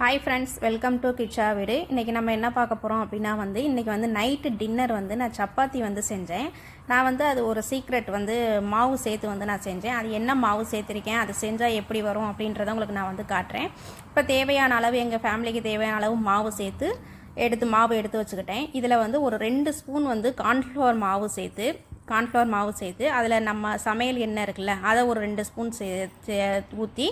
Hi friends welcome to Kichcha Veedu இன்றைக்கி நம்ம என்ன பார்க்க போகிறோம் அப்படின்னா வந்து இன்றைக்கி வந்து நைட்டு டின்னர் வந்து நான் சப்பாத்தி வந்து செஞ்சேன். நான் வந்து அது ஒரு சீக்ரெட் வந்து மாவு சேர்த்து வந்து நான் செஞ்சேன். அது என்ன மாவு சேர்த்துருக்கேன் அது செஞ்சால் எப்படி வரும் அப்படின்றத உங்களுக்கு நான் வந்து காட்டுறேன். இப்போ தேவையான அளவு எங்கள் ஃபேமிலிக்கு தேவையான அளவு மாவு சேர்த்து எடுத்து மாவு எடுத்து வச்சுக்கிட்டேன். இதில் வந்து ஒரு ரெண்டு ஸ்பூன் வந்து கார்ன்ஃப்ளவர் மாவு சேர்த்து கார்ன்ஃப்ளவர் மாவு சேர்த்து அதில் நம்ம சமையல் எண்ணெய் இருக்குல்ல அதை ஒரு ரெண்டு ஸ்பூன் சே ஊற்றி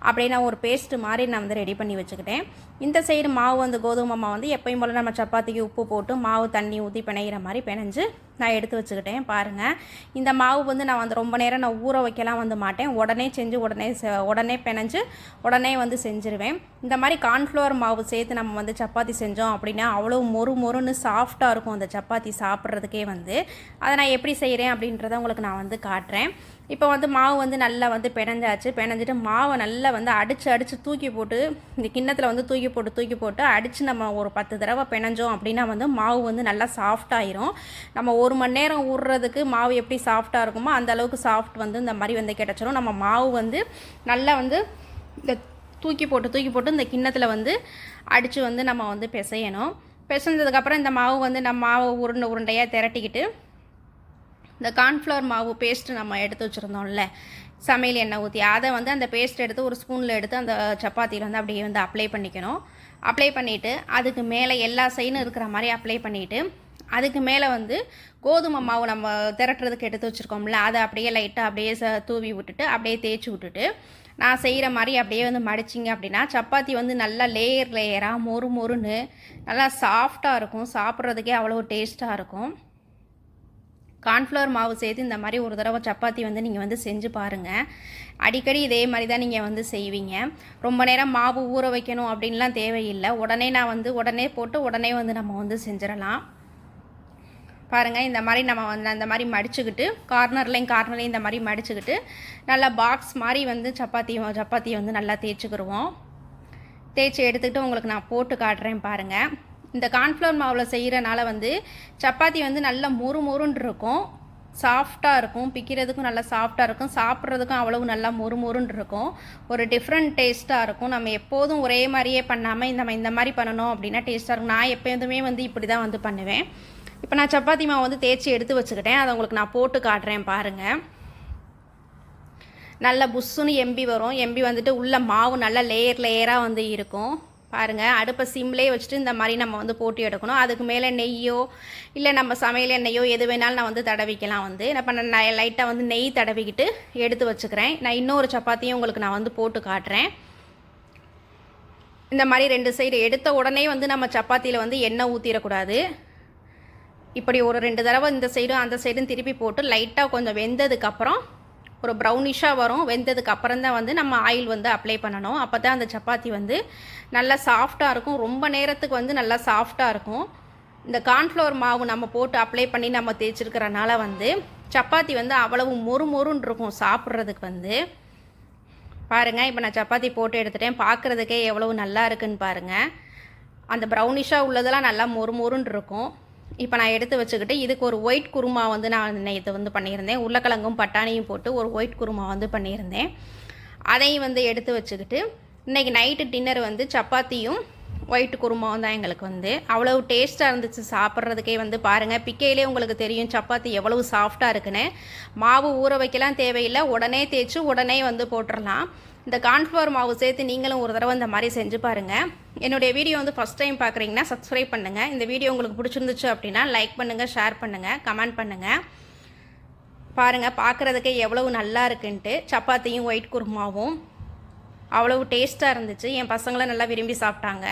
அப்படியே நான் ஒரு பேஸ்ட்டு மாதிரி நான் வந்து ரெடி பண்ணி வச்சுக்கிட்டேன். இந்த சைடு மாவு வந்து கோதுமை மாவு வந்து எப்பயும் போல் நம்ம சப்பாத்திக்கு உப்பு போட்டு மாவு தண்ணி ஊற்றி பிணைகிற மாதிரி பிணைஞ்சு நான் எடுத்து வச்சுக்கிட்டேன் பாருங்கள் இந்த மாவு வந்து நான் வந்து ரொம்ப நேரம் நான் ஊற வைக்கலாம் வந்து மாட்டேன். உடனே செஞ்சு உடனே செ- உடனே பிணைஞ்சு உடனே வந்து செஞ்சுருவேன். இந்த மாதிரி கார்ன்ஃப்ளவர் மாவு சேர்த்து நம்ம வந்து சப்பாத்தி செஞ்சோம் அப்படின்னா அவ்வளோ மொறு மொறுன்னு சாஃப்டாக இருக்கும் அந்த சப்பாத்தி சாப்பிட்றதுக்கே வந்து. அதை நான் எப்படி செய்கிறேன் அப்படின்றத உங்களுக்கு நான் வந்து காட்டுறேன். இப்போ வந்து மாவு வந்து நல்லா வந்து பிணைஞ்சாச்சு. பிணைஞ்சிட்டு மாவை நல்லா வந்து அடித்து அடித்து தூக்கி போட்டு இந்த கிண்ணத்தில் வந்து தூக்கி போட்டு தூக்கி போட்டு அடித்து நம்ம ஒரு பத்து தடவை பிணைஞ்சோம் அப்படின்னா வந்து மாவு வந்து நல்லா சாஃப்டாயிரும் நம்ம ஒரு மணி நேரம் ஊறுறதுக்கு மாவு எப்படி சாஃப்டாக இருக்குமோ அந்த அளவுக்கு சாஃப்ட் வந்து இந்த மாதிரி வந்து கிடச்சிரும். நம்ம மாவு வந்து நல்லா வந்து இந்த தூக்கி போட்டு தூக்கி போட்டு இந்த கிண்ணத்தில் வந்து அடித்து வந்து நம்ம வந்து பிசையணும். பிசைஞ்சதுக்கப்புறம் இந்த மாவு வந்து நம்ம மாவு உருண்டை உருண்டையாக திரட்டிக்கிட்டு இந்த கார்ன்ஃப்ளவர் மாவு பேஸ்ட்டு நம்ம எடுத்து வச்சுருந்தோம்ல சமையல் எண்ணெய் ஊற்றி அதை வந்து அந்த பேஸ்ட் எடுத்து ஒரு ஸ்பூனில் எடுத்து அந்த சப்பாத்தியில் வந்து அப்படியே வந்து அப்ளை பண்ணிக்கணும். அப்ளை பண்ணிவிட்டு அதுக்கு மேலே எல்லா சைனும் இருக்கிற மாதிரி அப்ளை பண்ணிவிட்டு அதுக்கு மேலே வந்து கோதுமை மாவு நம்ம திரட்டுறதுக்கு எடுத்து வச்சுருக்கோம்ல அதை அப்படியே லைட்டாக அப்படியே ச தூவி விட்டுட்டு அப்படியே தேய்ச்சி விட்டுட்டு நான் செய்கிற மாதிரி அப்படியே வந்து மடிச்சிங்க அப்படின்னா சப்பாத்தி வந்து நல்லா லேயர் லேயராக மொறு மொறுன்னு நல்லா சாஃப்டாக இருக்கும் சாப்பிட்றதுக்கே அவ்வளோ டேஸ்ட்டாக இருக்கும். கார்ன்ஃப்ளவர் மாவு சேர்த்து இந்த மாதிரி ஒரு தடவை சப்பாத்தி வந்து நீங்கள் வந்து செஞ்சு பாருங்கள் அடிக்கடி இதே மாதிரி தான் நீங்கள் வந்து செய்வீங்க. ரொம்ப நேரம் மாவு ஊற வைக்கணும் அப்படின்லாம் தேவையில்லை. உடனே நான் வந்து உடனே போட்டு உடனே வந்து நம்ம வந்து செஞ்சிடலாம். பாருங்கள் இந்த மாதிரி நம்ம வந்து அந்த மாதிரி மடிச்சுக்கிட்டு கார்னர்லையும் கார்னர்லையும் இந்த மாதிரி மடிச்சுக்கிட்டு நல்லா பாக்ஸ் மாதிரி வந்து சப்பாத்தி சப்பாத்தியை வந்து நல்லா தேய்ச்சிக்கிருவோம். தேய்ச்சி எடுத்துக்கிட்டு உங்களுக்கு நான் போட்டு காட்டுறேன் பாருங்கள் இந்த கார்ன்ஃப்ளவர் மாவில் செய்கிறனால வந்து சப்பாத்தி வந்து நல்லா மொறு மொறுன்னு இருக்கும். சாஃப்டாக இருக்கும். பிக்கிறதுக்கும் நல்லா சாஃப்டாக இருக்கும். சாப்பிட்றதுக்கும் அவ்வளவு நல்லா மொறு மொறுன்னு இருக்கும். ஒரு டிஃப்ரெண்ட் டேஸ்ட்டாக இருக்கும். நம்ம எப்போதும் ஒரே மாதிரியே பண்ணாமல் இந்த இந்த மாதிரி பண்ணணும் அப்படின்னா டேஸ்ட்டாக இருக்கும். நான் எப்போதுமே வந்து இப்படி தான் வந்து பண்ணுவேன். இப்போ நான் சப்பாத்தி மாவு வந்து தேய்ச்சி எடுத்து வச்சுக்கிட்டேன். அதை உங்களுக்கு நான் போட்டு காட்டுறேன் பாருங்கள் நல்ல புஷ்ஷுன்னு எம்பி வரும். எம்பி வந்துட்டு உள்ள மாவு நல்லா லேயர் லேயராக வந்து இருக்கும். பாருங்கள் அடுப்பை சிம்லேயே வச்சுட்டு இந்த மாதிரி நம்ம வந்து போட்டு எடுக்கணும். அதுக்கு மேலே நெய்யோ இல்லை நம்ம சமையல் எண்ணெயோ எது வேணாலும் நான் வந்து தடவிக்கலாம் வந்து. நான் பண்ண நான் லைட்டாக வந்து நெய் தடவிக்கிட்டு எடுத்து வச்சுக்கிறேன். நான் இன்னொரு சப்பாத்தியும் உங்களுக்கு நான் வந்து போட்டு காட்டுறேன். இந்த மாதிரி ரெண்டு சைடு எடுத்த உடனே வந்து நம்ம சப்பாத்தியில் வந்து எண்ணெய் ஊற்றிடக்கூடாது இப்படி ஒரு ரெண்டு தடவை இந்த சைடும் அந்த சைடும் திருப்பி போட்டு லைட்டாக கொஞ்சம் வெந்ததுக்கப்புறம் ஒரு ப்ரௌனிஷாக வரும். வெந்ததுக்கு அப்புறம் தான் வந்து நம்ம ஆயில் வந்து அப்ளை பண்ணணும். அப்போ தான் அந்த சப்பாத்தி வந்து நல்லா சாஃப்டாக இருக்கும். ரொம்ப நேரத்துக்கு வந்து நல்லா சாஃப்டாக இருக்கும். இந்த கார்ன்ஃப்ளவர் மாவு நம்ம போட்டு அப்ளை பண்ணி நம்ம தேய்ச்சிருக்கிறனால வந்து சப்பாத்தி வந்து அவ்வளவு மொறு மொறுன்னு இருக்கும் சாப்பிட்றதுக்கு வந்து. பாருங்கள் இப்போ நான் சப்பாத்தி போட்டு எடுத்துட்டேன். பார்க்குறதுக்கே எவ்வளவு நல்லா இருக்குன்னு பாருங்கள் அந்த ப்ரௌனிஷாக உள்ளதெல்லாம் நல்லா மொறு மொறுன்னு இருக்கும். இப்போ நான் எடுத்து வச்சுக்கிட்டு இதுக்கு ஒரு ஒயிட் குருமா வந்து நான் நேற்று வந்து பண்ணியிருந்தேன். உருளைக்கிழங்கும் பட்டாணியும் போட்டு ஒரு ஒயிட் குருமா வந்து பண்ணியிருந்தேன். அதையும் வந்து எடுத்து வச்சுக்கிட்டு இன்றைக்கி நைட்டு டின்னர் வந்து சப்பாத்தியும் ஒயிட் குருமாவும் தான் எங்களுக்கு வந்து. அவ்வளவு டேஸ்ட்டாக இருந்துச்சு சாப்பிட்றதுக்கே வந்து பாருங்கள் பிக்கையிலே உங்களுக்கு தெரியும் சப்பாத்தி எவ்வளவு சாஃப்டாக இருக்குன்னு. மாவு ஊற வைக்கலாம் தேவையில்லை. உடனே தேய்ச்சி உடனே வந்து போட்டுடலாம். இந்த கான்ஃப்ளவர் மாவு சேர்த்து நீங்களும் ஒரு தடவை இந்த மாதிரி செஞ்சு பாருங்கள் என்னுடைய வீடியோ வந்து ஃபஸ்ட் டைம் பார்க்குறீங்கன்னா சப்ஸ்கிரைப் பண்ணுங்கள் இந்த வீடியோ உங்களுக்கு பிடிச்சிருந்துச்சு அப்படின்னா லைக் பண்ணுங்கள் ஷேர் பண்ணுங்கள் கமெண்ட் பண்ணுங்கள் பாருங்கள் பார்க்குறதுக்கே எவ்வளவு நல்லா இருக்குன்ட்டு. சப்பாத்தியும் ஒயிட் குருமாவும். அவ்வளவு டேஸ்ட்டாக இருந்துச்சு. என் பசங்களை நல்லா விரும்பி சாப்பிட்டாங்க.